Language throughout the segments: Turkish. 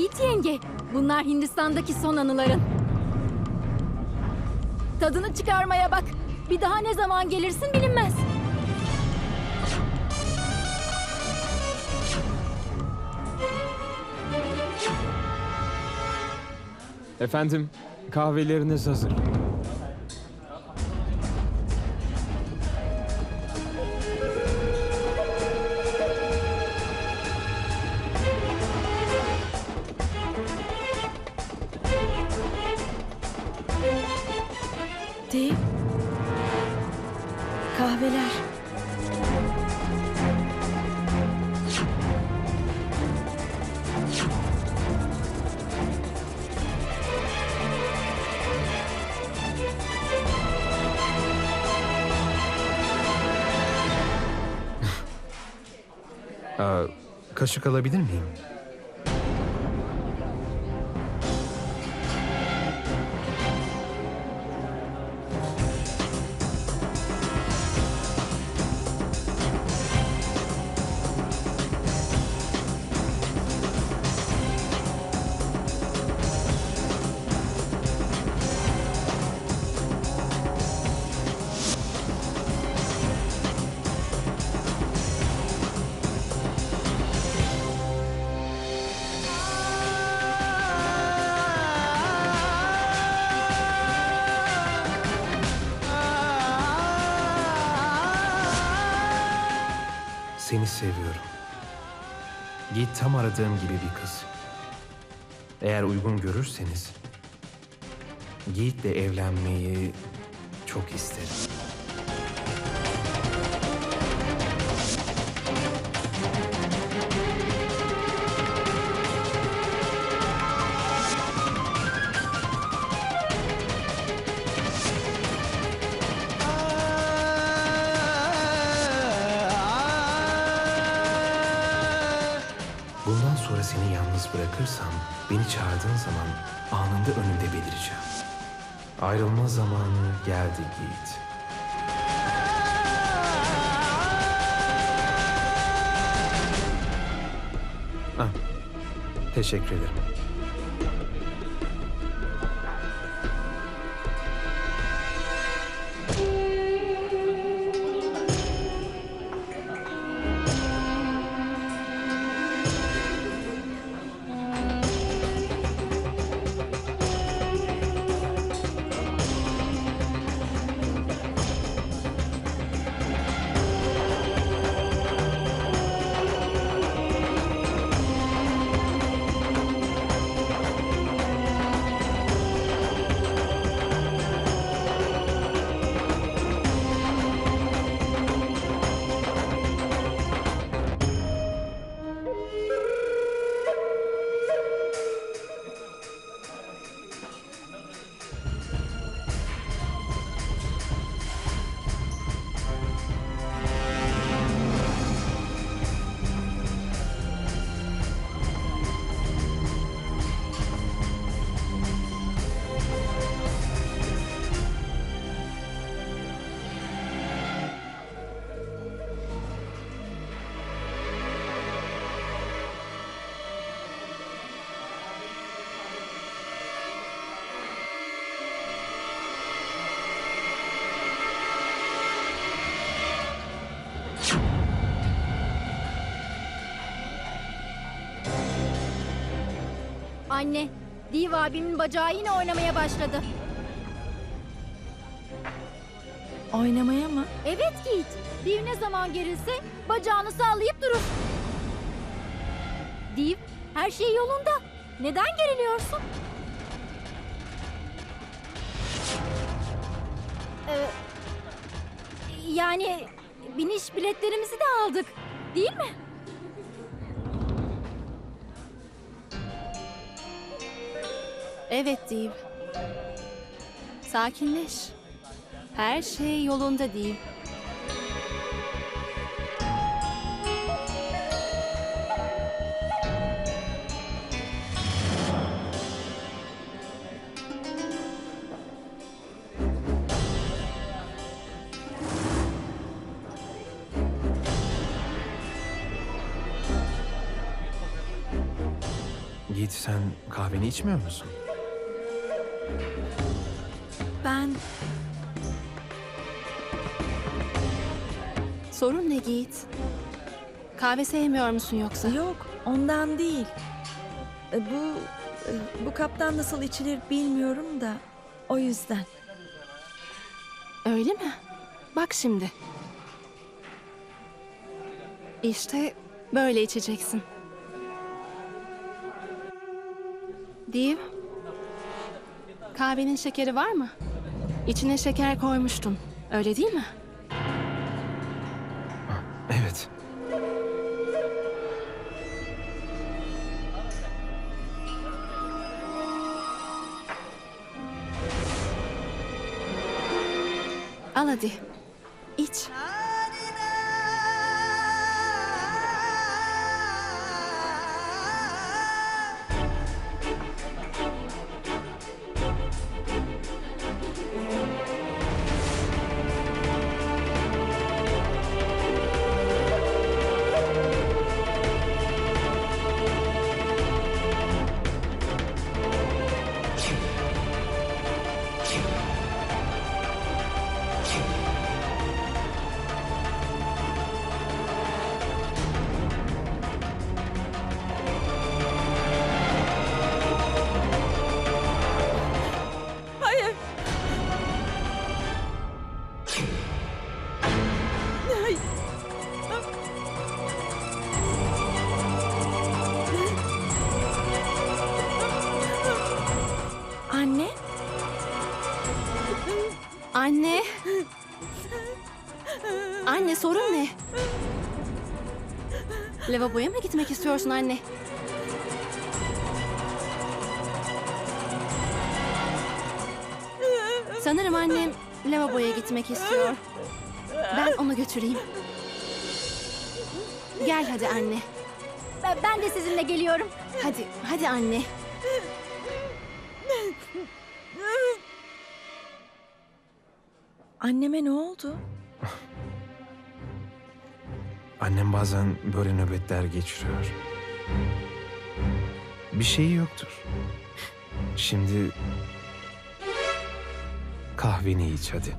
Yiğit yenge, bunlar Hindistan'daki son anıların. Tadını çıkarmaya bak. Bir daha ne zaman gelirsin bilinmez. Efendim, kahveleriniz hazır. Dave. Kahveler. Aa, kaşık alabilir miyim? Seni seviyorum. Git tam aradığım gibi bir kız. Eğer uygun görürseniz Yiğit'le evlenmeyi çok isterim. Bundan sonra seni yalnız bırakırsam beni çağırdığın zaman anında önünde belireceğim. Ayrılma zamanı geldi Yiğit. Ah, teşekkür ederim. Anne, Div abimin bacağı yine oynamaya başladı. Oynamaya mı? Evet Yiğit, Div ne zaman gerilse bacağını sallayıp durur. Div, her şey yolunda. Neden geriliyorsun? Ee, yani biniş biletlerimizi de aldık, değil mi? Evet Dave. Sakinleş. Her şey yolunda. Yiğit Yiğit sen kahveni içmiyor musun? Ben Sorun ne Yiğit? Kahve sevmiyor musun yoksa? yok ondan değil. E, Bu e, bu kaptan nasıl içilir bilmiyorum da o yüzden. Öyle mi? Bak şimdi. İşte böyle içeceksin. Div. Kahvenin şekeri var mı? İçine şeker koymuştun. Öyle değil mi? Evet. Al hadi. İç. Lavaboya mı gitmek istiyorsun anne? Sanırım annem lavaboya gitmek istiyor. Ben onu götüreyim. Gel hadi anne. Ben, ben de sizinle geliyorum. Hadi, hadi anne. anneme ne oldu? Annem bazen böyle nöbetler geçiriyor. Bir şeyi yoktur. Şimdi kahveni iç hadi.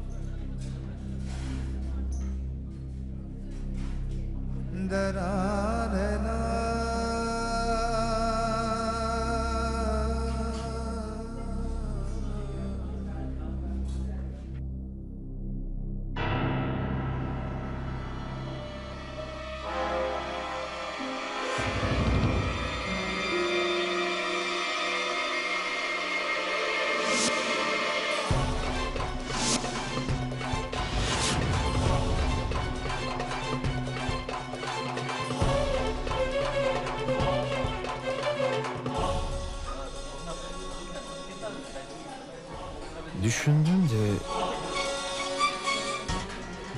Düşündüm de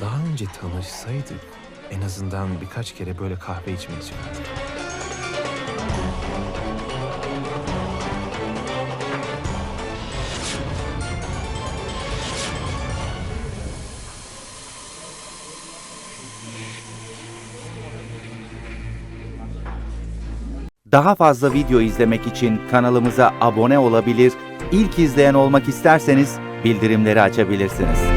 daha önce tanışsaydık en azından birkaç kere böyle kahve içmeye. Daha fazla video izlemek için kanalımıza abone olabilir, ilk izleyen olmak isterseniz bildirimleri açabilirsiniz.